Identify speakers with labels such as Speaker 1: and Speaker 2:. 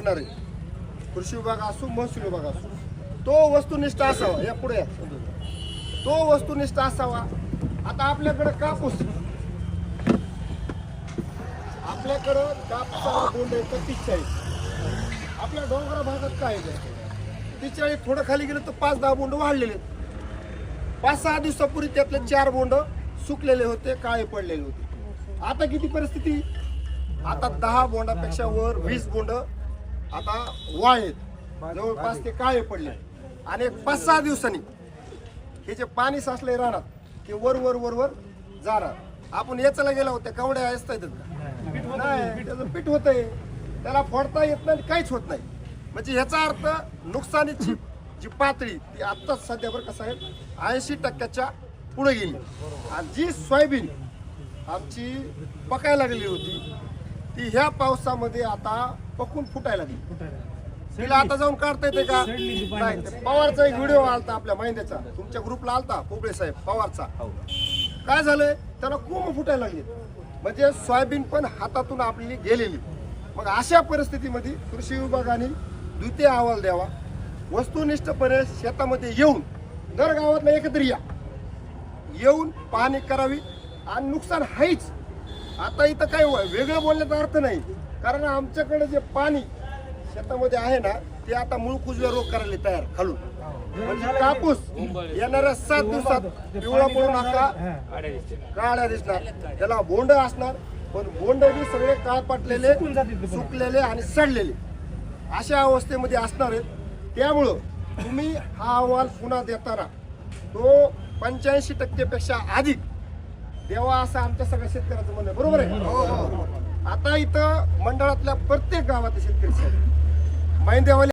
Speaker 1: बघणारे कृषी विभाग असो महसूल विभाग असो तो वस्तुनिष्ठ असावा. या पुढे तो वस्तुनिष्ठ असावा. आता आपल्याकडे कापूस आपल्याकडं कापसाला बोंड येतं तीस चाळीस आपल्या डोंगरा भागात काय आहे? तीस चाळीस थोडं खाली गेलं तर पाच दहा बोंड वाढलेले पाच सहा दिवसापूर्वी त्यातले चार बोंड सुकलेले होते काळे पडलेले होते. आता किती परिस्थिती? आता दहा बोंडापेक्षा वर वीस बोंड आता वाळ आहेत. जवळपास ते काळे पडले. आणि एक पाच सहा दिवसांनी हे जे पाणी साचलंय राहणार ते वर वर वर वर जाणार. आपण याच्याला गेला होत्या कवड्या असता येतात का? नाही. त्याचं पीठ होतंय. त्याला फोडता येत नाही काहीच होत नाही. म्हणजे ह्याचा अर्थ नुकसानीची जी पातळी ती आत्ताच सध्या बरं कसं आहे ऐंशी टक्क्याच्या पुढे गेली. आणि जी सोयाबीन आमची पकायला लागली होती ती ह्या पावसामध्ये आता पकून फुटायला लागली तिला आता जाऊन काढता येते का? नाही पवारचा एक व्हिडिओ आलता आपल्या महिन्याचा तुमच्या ग्रुपला आलता पोपळे साहेब पवारचा. काय झालंय? त्याला कोंब फुटायला लागले. म्हणजे सोयाबीन पण हातातून आपली गेलेली. मग अशा परिस्थितीमध्ये कृषी विभागाने द्वितीय अहवाल द्यावा. वस्तुनिष्ठपणे शेतामध्ये येऊन दर गावातला एकत्र या. येऊन पाहणी करावी. आणि नुकसान आहेच आता इथं काय वेगळं बोलण्याचा अर्थ नाही. कारण आमच्याकडे जे पाणी शेतामध्ये आहे ना ते आता मूळ कुजव्या रोग करायला तयार खालून. म्हणजे कापूस येणाऱ्या सात दिवसात पिवळा पडून आका काळ्या दिसणार. त्याला बोंड असणार. पण बोंड बी सगळे काळ पाटलेले सुकलेले आणि सडलेले. अशा अवस्थेमध्ये असणार आहेत. त्यामुळं तुम्ही हा अहवाल पुन्हा देताना तो पंच्याऐंशी टक्केपेक्षा अधिक देवा असं आमच्या सगळ्या शेतकऱ्याचं म्हणणं आहे. बरोबर आहे? आता इथं मंडळातल्या प्रत्येक गावात शेतकरी साहेब महिंदेवाले